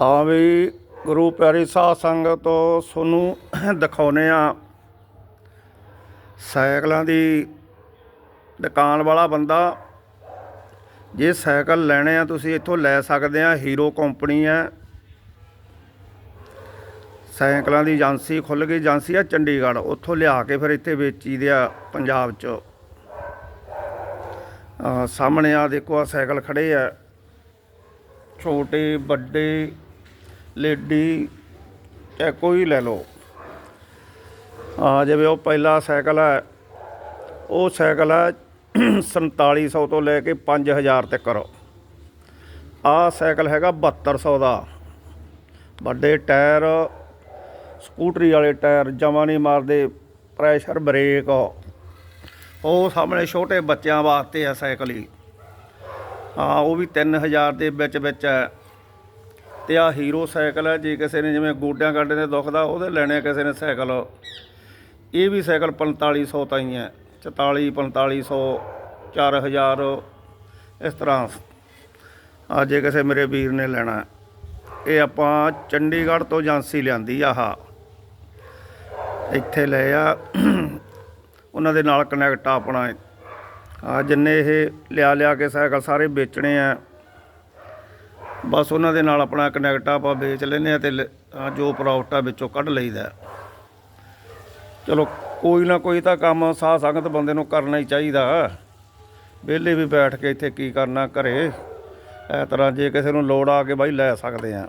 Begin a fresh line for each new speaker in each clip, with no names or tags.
ਹਾਂ ਵੀ ਗੁਰੂ ਪਿਆਰੀ ਸਾਧ ਸੰਗਤ ਤੋਂ ਤੁਹਾਨੂੰ ਦਿਖਾਉਨੇ ਆ ਸਾਈਕਲਾਂ ਦੀ ਦੁਕਾਨ ਵਾਲਾ ਬੰਦਾ, ਜੇ ਸਾਈਕਲ ਲੈਣੇ ਆ ਤੁਸੀਂ ਇੱਥੋਂ ਲੈ ਸਕਦੇ ਆ, ਹੀਰੋ ਕੰਪਨੀ ਹੈ ਸਾਈਕਲਾਂ ਦੀ ਏਜੰਸੀ ਖੁੱਲ ਗਈ, ਏਜੰਸੀ ਆ ਚੰਡੀਗੜ੍ਹ, ਉੱਥੋਂ ਲਿਆ ਕੇ ਫਿਰ ਇੱਥੇ ਵੇਚੀ ਦੇ ਆ ਪੰਜਾਬ 'ਚ। ਸਾਹਮਣੇ ਆ ਦੇਖੋ ਆ ਸਾਈਕਲ ਖੜੇ ਆ, ਛੋਟੇ, ਵੱਡੇ ਲੇਡੀ ਚਾਹੇ ਕੋਈ ਲੈ ਲਓ। ਆ ਜਿਵੇਂ ਉਹ ਪਹਿਲਾ ਸਾਈਕਲ ਹੈ। ਉਹ ਸਾਈਕਲ ਹੈ 4700 ਤੋਂ ਲੈ ਕੇ 5000 ਤੱਕ ਕਰੋ। ਆ ਸਾਈਕਲ ਹੈਗਾ 7200 ਦਾ। ਵੱਡੇ ਟਾਇਰ, ਸਕੂਟਰੀ ਵਾਲੇ ਟਾਇਰ, ਜਮਾ ਨਹੀਂ ਮਾਰਦੇ, ਪ੍ਰੈਸ਼ਰ ਬ੍ਰੇਕ। ਉਹ ਸਾਹਮਣੇ ਛੋਟੇ ਬੱਚਿਆਂ ਵਾਸਤੇ ਆ ਸਾਈਕਲ ਹੀ। ਹਾਂ, ਉਹ ਵੀ 3000 ਦੇ ਵਿੱਚ ਵਿੱਚ ਹੈ। ਤੇ ਆ ਹੀਰੋ ਸਾਈਕਲ ਹੈ, ਜੇ ਕਿਸੇ ਨੇ ਜਿਵੇਂ ਗੋਡਿਆਂ ਗਾਡੇ ਦੇ ਦੁਖਦਾ, ਉਹਦੇ ਲੈਣੇ ਆ ਕਿਸੇ ਨੇ ਸਾਈਕਲ ਇਹ ਵੀ ਸਾਈਕਲ 4500 ਤਾਈਂ ਹੈ 44 4500 4000 ਇਸ ਤਰ੍ਹਾਂ। ਆ ਜੇ ਕਿਸੇ ਮੇਰੇ ਵੀਰ ਨੇ ਲੈਣਾ ਇਹ ਆਪਾਂ ਚੰਡੀਗੜ੍ਹ ਤੋਂ ਏਜੰਸੀ ਲਿਆਂਦੀ ਆਹ। ਇੱਥੇ ਲਏ ਆ। ਉਹਨਾਂ ਦੇ ਨਾਲ ਕਨੈਕਟ ਆ ਆਪਣਾ ਆ ਜਿੰਨੇ ਇਹ ਲਿਆ ਲਿਆ ਕੇ ਸਾਈਕਲ ਸਾਰੇ ਵੇਚਣੇ ਆ। ਬਸ ਉਹਨਾਂ ਦੇ ਨਾਲ ਆਪਣਾ ਕਨੈਕਟ ਆਪਾਂ ਵੇਚ ਲੈਨੇ ਆ ਤੇ ਲ- ਜੋ ਪ੍ਰੋਫਿਟ ਆ ਵਿੱਚੋਂ ਕੱਢ ਲਈਦਾ ਚਲੋ, ਕੋਈ ਨਾ ਕੋਈ ਤਾਂ ਕੰਮ ਸਾਹ ਸੰਗਤ ਬੰਦੇ ਨੂੰ ਕਰਨਾ ਹੀ ਚਾਹੀਦਾ। ਵਿਹਲੇ ਵੀ ਬੈਠ ਕੇ ਇੱਥੇ ਕੀ ਕਰਨਾ ਘਰੇ। ਇਹ ਤਰ੍ਹਾਂ ਜੇ ਕਿਸੇ ਨੂੰ ਲੋੜ ਆ ਕੇ ਬਾਈ ਲੈ ਸਕਦੇ ਆ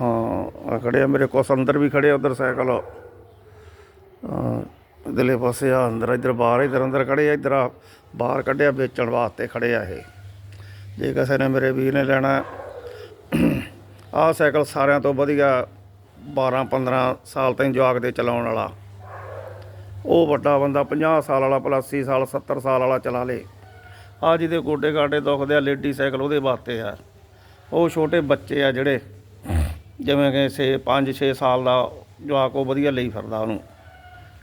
ਹਾਂ, ਆ ਖੜੇ ਆ ਮੇਰੇ ਕੋਲ, ਅੰਦਰ ਵੀ ਖੜੇ ਉਧਰ ਸਾਈਕਲ। ਹਾਂ, ਇਧਰਲੇ ਪਾਸੇ ਆ, ਅੰਦਰ, ਇਧਰ ਬਾਹਰ ਇਧਰ ਅੰਦਰ ਖੜੇ ਆ, ਇਧਰ ਬਾਹਰ ਕੱਢਿਆ, ਵੇਚਣ ਵਾਸਤੇ ਖੜੇ ਆ ਇਹ। ਜੇ ਕਿਸੇ ਨੇ ਮੇਰੇ ਵੀਰ ਨੇ ਲੈਣਾ, ਆਹ ਸਾਈਕਲ ਸਾਰਿਆਂ ਤੋਂ ਵਧੀਆ 12 15 ਸਾਲ ਤਾਈਂ ਜਵਾਕ ਦੇ ਚਲਾਉਣ ਵਾਲਾ। ਉਹ ਵੱਡਾ ਬੰਦਾ 50 ਸਾਲ ਵਾਲਾ ਪਲੱਸ 80 ਸਾਲ 70 ਸਾਲ ਵਾਲਾ ਚਲਾ ਲੇ। ਆ ਜਿਹਦੇ ਗੋਡੇ ਗਾਡੇ ਦੁਖਦੇ ਆ ਲੇਡੀ ਸਾਈਕਲ ਉਹਦੇ ਵਾਸਤੇ ਆ। ਉਹ ਛੋਟੇ ਬੱਚੇ ਆ ਜਿਹੜੇ, ਜਿਵੇਂ ਕਿ ਛੇ 5 6 ਸਾਲ ਦਾ ਜਵਾਕ ਉਹ ਵਧੀਆ ਲਈ ਫਿਰਦਾ ਉਹਨੂੰ।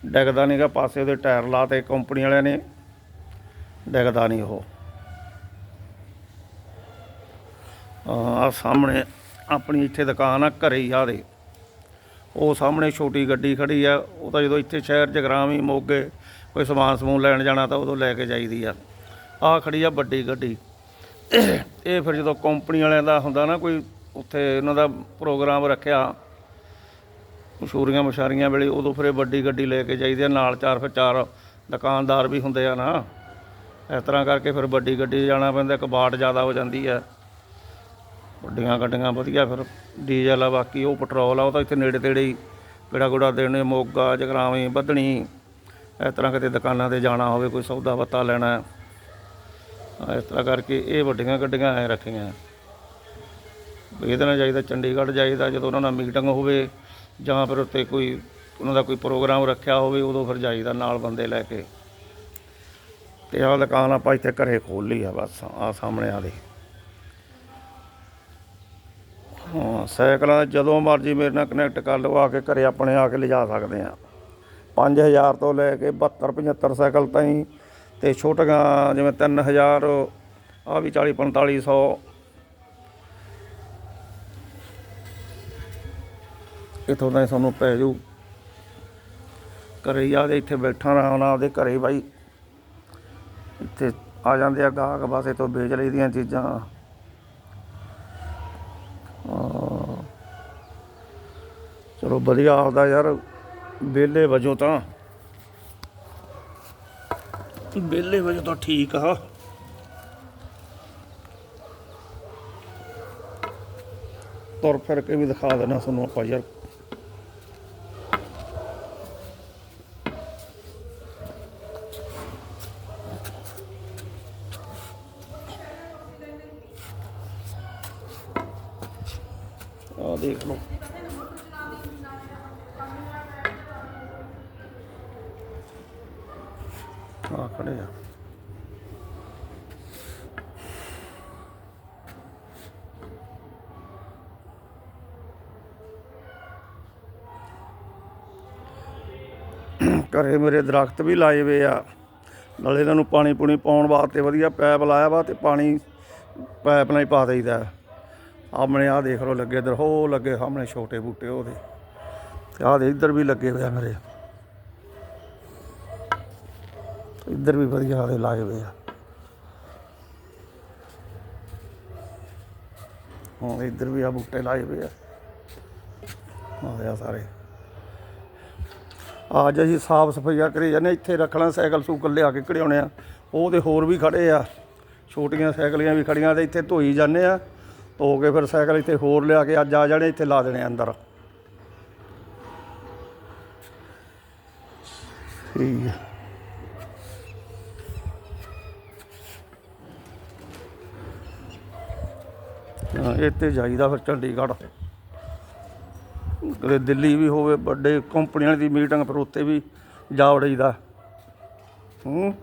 ਡਿੱਗਦਾ ਨਹੀਂਗਾ ਪਾਸੇ ਉਹਦੇ ਟਾਇਰ ਲਾਤੇ ਕੰਪਨੀ ਵਾਲਿਆਂ ਨੇ, ਡਿੱਗਦਾ ਨਹੀਂ ਉਹ। ਆ ਸਾਹਮਣੇ ਆਪਣੀ ਇੱਥੇ ਦੁਕਾਨ ਆ, ਘਰੇ ਹੀ ਆ ਦੇ ਉਹ ਸਾਹਮਣੇ ਛੋਟੀ ਗੱਡੀ ਖੜੀ ਆ, ਉਹ ਤਾਂ ਜਦੋਂ ਇੱਥੇ ਸ਼ਹਿਰ ਜਗਰਾਮ ਹੀ ਮੋਗੇ ਕੋਈ ਸਮਾਨ ਸਮੂਨ ਲੈਣ ਜਾਣਾ ਤਾਂ ਉਦੋਂ ਲੈ ਕੇ ਜਾਈਦੀ ਆ। ਆ ਖੜੀ ਆ ਵੱਡੀ ਗੱਡੀ। ਇਹ ਫਿਰ ਜਦੋਂ ਕੰਪਨੀ ਵਾਲਿਆਂ ਦਾ ਹੁੰਦਾ ਨਾ ਕੋਈ, ਉੱਥੇ ਉਹਨਾਂ ਦਾ ਪ੍ਰੋਗਰਾਮ ਰੱਖਿਆ, ਮਸ਼ਹੂਰੀਆਂ ਮਸ਼ਾਰੀਆਂ ਵੇਲੇ, ਉਦੋਂ ਫਿਰ ਇਹ ਵੱਡੀ ਗੱਡੀ ਲੈ ਕੇ ਜਾਈਦੀ ਆ। ਨਾਲ ਚਾਰ ਫਿਰ ਚਾਰ ਦੁਕਾਨਦਾਰ ਵੀ ਹੁੰਦੇ ਆ ਨਾ। ਇਸ ਤਰ੍ਹਾਂ ਕਰਕੇ ਫਿਰ ਵੱਡੀ ਗੱਡੀ ਜਾਣਾ ਪੈਂਦਾ ਕਬਾੜ ਜ਼ਿਆਦਾ ਹੋ ਜਾਂਦੀ ਆ। ਵੱਡੀਆਂ ਗੱਡੀਆਂ ਵਧੀਆ, ਫਿਰ ਡੀਜ਼ਲ ਆ ਬਾਕੀ, ਉਹ ਪੈਟਰੋਲ ਆ, ਉਹ ਤਾਂ ਇੱਥੇ ਨੇੜੇ ਤੇੜੇ ਹੀ, ਕਿਹੜਾ ਗੁੜਾ ਦੇਣੇ, ਮੋਗਾ ਜਗਰਾਵੀਂ ਬੱਧਣੀ, ਇਸ ਤਰ੍ਹਾਂ ਕਿਤੇ ਦੁਕਾਨਾਂ ਤੇ ਜਾਣਾ ਹੋਵੇ, ਕੋਈ ਸੌਦਾ ਪੱਤਾ ਲੈਣਾ, ਇਸ ਤਰ੍ਹਾਂ ਕਰਕੇ ਇਹ ਵੱਡੀਆਂ ਗੱਡੀਆਂ ਐ ਰੱਖੀਆਂ। ਇਹਦੇ ਨਾਲ ਜਾਈਦਾ ਚੰਡੀਗੜ੍ਹ, ਜਾਈਦਾ ਜਦੋਂ ਉਹਨਾਂ ਨਾਲ ਮੀਟਿੰਗ ਹੋਵੇ, ਜਾਂ ਫਿਰ ਉੱਤੇ ਕੋਈ ਉਹਨਾਂ ਦਾ ਕੋਈ ਪ੍ਰੋਗਰਾਮ ਰੱਖਿਆ ਹੋਵੇ, ਉਦੋਂ ਫਿਰ ਜਾਈਦਾ ਨਾਲ ਬੰਦੇ ਲੈ ਕੇ। ਤੇ ਆਹ ਦੁਕਾਨ ਆਪਾਂ ਇੱਥੇ ਘਰੇ ਖੋਲ ਲਈ ਆ ਬਸ ਆ ਸਾਹਮਣੇ ਆ ਦੇ ਹਾਂ, ਸਾਈਕਲਾਂ ਜਦੋਂ ਮਰਜ਼ੀ ਮੇਰੇ ਨਾਲ ਕਨੈਕਟ ਕਰ ਲਓ, ਆ ਕੇ ਘਰੇ ਆਪਣੇ ਆ ਕੇ ਲਿਜਾ ਸਕਦੇ ਆ 5000 ਤੋਂ ਲੈ ਕੇ 72 75 ਸਾਈਕਲ ਤਾਈਂ ਤੇ ਛੋਟੀਆਂ ਜਿਵੇਂ 3000 ਆ ਵੀ 40 4500 ਇਥੋਂ ਤਾਂ ਤੁਹਾਨੂੰ ਪੈ ਜੂ। ਘਰੇ ਹੀ ਆ ਦੇ ਇੱਥੇ ਬੈਠਾ ਰਹਾ ਨਾ ਆਪਦੇ ਘਰੇ ਬਾਈ। ਇੱਥੇ ਆ ਜਾਂਦੇ ਆ ਗਾਹਕ, ਬਸ ਇਥੋਂ ਵੇਚ ਲਈਦੀਆਂ ਚੀਜ਼ਾਂ। ਚਲੋ ਵਧੀਆ ਆਪਦਾ ਯਾਰ, ਵਿਹਲੇ ਵਜੋਂ ਤਾਂ। ਵਿਹਲੇ ਵਜੋਂ ਤਾਂ ਠੀਕ ਆ। ਤੁਰ ਫਿਰ ਕੇ ਵੀ ਦਿਖਾ ਦੇਣਾ ਤੁਹਾਨੂੰ ਆਪਾਂ ਯਾਰ। ਆ ਦੇਖ ਲਓ ਆ ਖੜੇ ਆ। ਘਰੇ ਮੇਰੇ ਦਰਖਤ ਵੀ ਲਾਏ ਵੇ ਆ। ਨਾਲੇ ਇਹਨਾਂ ਨੂੰ ਪਾਣੀ ਪੂਣੀ ਪਾਉਣ ਵਾਸਤੇ ਵਧੀਆ ਪੈਪ ਲਾਇਆ ਵਾ ਤੇ ਪਾਣੀ ਪੈਪ ਨਾਲ ਹੀ ਪਾ ਦੇਈਦਾ। ਆਪਣੇ ਆ ਦੇਖ ਲਓ ਲੱਗੇ ਇਧਰ, ਹੋ ਲੱਗੇ ਸਾਹਮਣੇ ਛੋਟੇ ਬੂਟੇ ਉਹਦੇ। ਆਹ ਦੇ ਇੱਧਰ ਵੀ ਲੱਗੇ ਹੋਏ ਆ ਮੇਰੇ। ਇੱਧਰ ਵੀ ਵਧੀਆ ਆਦੇ ਲਾਏ ਹੋਏ ਆ। ਹਾਂ ਇੱਧਰ ਵੀ ਆ ਬੂਟੇ ਲਾਏ ਹੋਏ ਆ। ਆਇਆ ਸਾਰੇ। ਅੱਜ ਅਸੀਂ ਸਾਫ਼ ਸਫਾਈਆ ਕਰੀ ਜਾਂਦੇ ਇੱਥੇ ਰੱਖਣਾ ਸਾਈਕਲ ਸੂਕਲ ਲਿਆ ਕੇ ਘੜਿਆਉਣੇ ਆ। ਉਹ ਤੇ ਹੋਰ ਵੀ ਖੜੇ ਆ। ਛੋਟੀਆਂ ਸਾਈਕਲੀਆਂ ਵੀ ਖੜੀਆਂ ਤੇ ਇੱਥੇ ਧੋਈ ਜਾਂਦੇ ਆ। ਧੋ ਕੇ ਫਿਰ ਸਾਈਕਲ ਇੱਥੇ ਹੋਰ ਲਿਆ ਕੇ ਅੱਜ ਆ ਜਾਣੇ, ਇੱਥੇ ਲਾ ਦੇਣੇ ਆ ਅੰਦਰ। ਠੀਕ ਹੈ ਇੱਥੇ ਜਾਈਦਾ ਫਿਰ ਚੰਡੀਗੜ੍ਹ। ਕਦੇ ਦਿੱਲੀ ਵੀ ਹੋਵੇ, ਵੱਡੇ ਕੰਪਨੀਆਂ ਦੀ ਮੀਟਿੰਗ ਫਿਰ ਉੱਥੇ ਵੀ ਜਾ ਵੜੀਦਾ ਹੂੰ।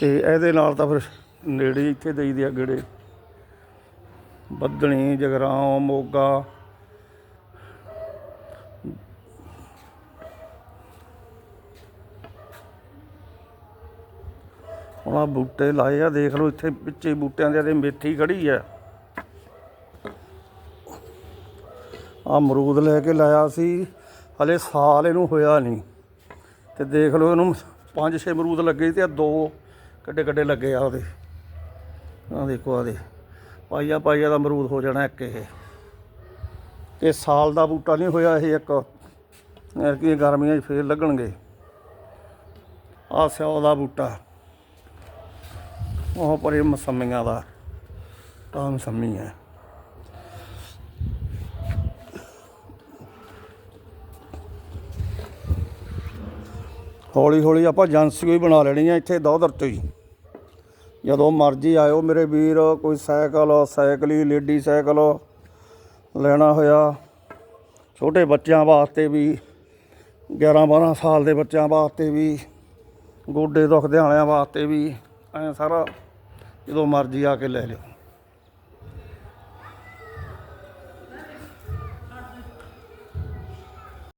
ਤੇ ਇਹਦੇ ਨਾਲ ਤਾਂ ਫਿਰ ਨੇੜੇ ਇੱਥੇ ਦੇਈਦੇ ਆ ਗੇੜੇ। ਬੱਦਣੀ ਜਗਰਾਉਂ, ਮੋਗਾ। ਹੁਣ ਆਹ ਬੂਟੇ ਲਾਏ ਆ, ਦੇਖ ਲਓ ਇੱਥੇ ਵਿੱਚੇ ਬੂਟਿਆਂ ਦੇ ਤੇ ਮੇਥੀ ਖੜੀ ਆ। ਅਮਰੂਦ ਲੈ ਕੇ ਲਾਇਆ ਸੀ। ਹਲੇ ਸਾਲ ਇਹਨੂੰ ਹੋਇਆ ਨਹੀਂ। ਤੇ ਦੇਖ ਲਓ ਇਹਨੂੰ ਪੰਜ ਛੇ ਅਮਰੂਦ ਲੱਗੇ ਤੇ ਆ ਦੋ ਕੱਡੇ ਕੱਡੇ ਲੱਗੇ ਆ ਉਹਦੇ। ਆ ਦੇਖੋ ਆ ਦੇ। ਪਾਈਆ ਪਾਈਆ ਦਾ ਅਮਰੂਦ ਹੋ ਜਾਣਾ ਇੱਕ ਇਹ। ਇਹ ਸਾਲ ਦਾ ਬੂਟਾ ਨਹੀਂ ਹੋਇਆ ਇਹ ਇੱਕ। ਇਹ ਕੀ ਗਰਮੀਆਂ 'ਚ ਫੇਰ ਲੱਗਣਗੇ। ਆ ਸਿਓ ਦਾ ਬੂਟਾ। ਉਹ ਪਰੇ ਮਸੰਮੀਆਂ ਦਾ। ਤਾਂ ਮਸੰਮੀ ਹੈ। ਹੌਲੀ ਹੌਲੀ ਆਪਾਂ ਏਜੰਸੀ ਹੀ ਬਣਾ ਲੈਣੀ ਆ ਇੱਥੇ ਦੋਦਰ ਤੋਂ ਹੀ। ਜਦੋਂ ਮਰਜ਼ੀ ਆਇਓ ਮੇਰੇ ਵੀਰ, ਕੋਈ ਸਾਈਕਲ, ਸਾਈਕਲੀ ਲੇਡੀ ਸਾਈਕਲ ਲੈਣਾ ਹੋਇਆ। ਛੋਟੇ ਬੱਚਿਆਂ ਵਾਸਤੇ ਵੀ 11 12 ਸਾਲ ਦੇ ਬੱਚਿਆਂ ਵਾਸਤੇ ਵੀ, ਗੋਡੇ ਦੁਖਦੇ ਵਾਲਿਆਂ ਵਾਸਤੇ ਵੀ, ਐ ਸਾਰਾ ਜਦੋਂ ਮਰਜ਼ੀ ਆ ਕੇ ਲੈ ਲਿਓ।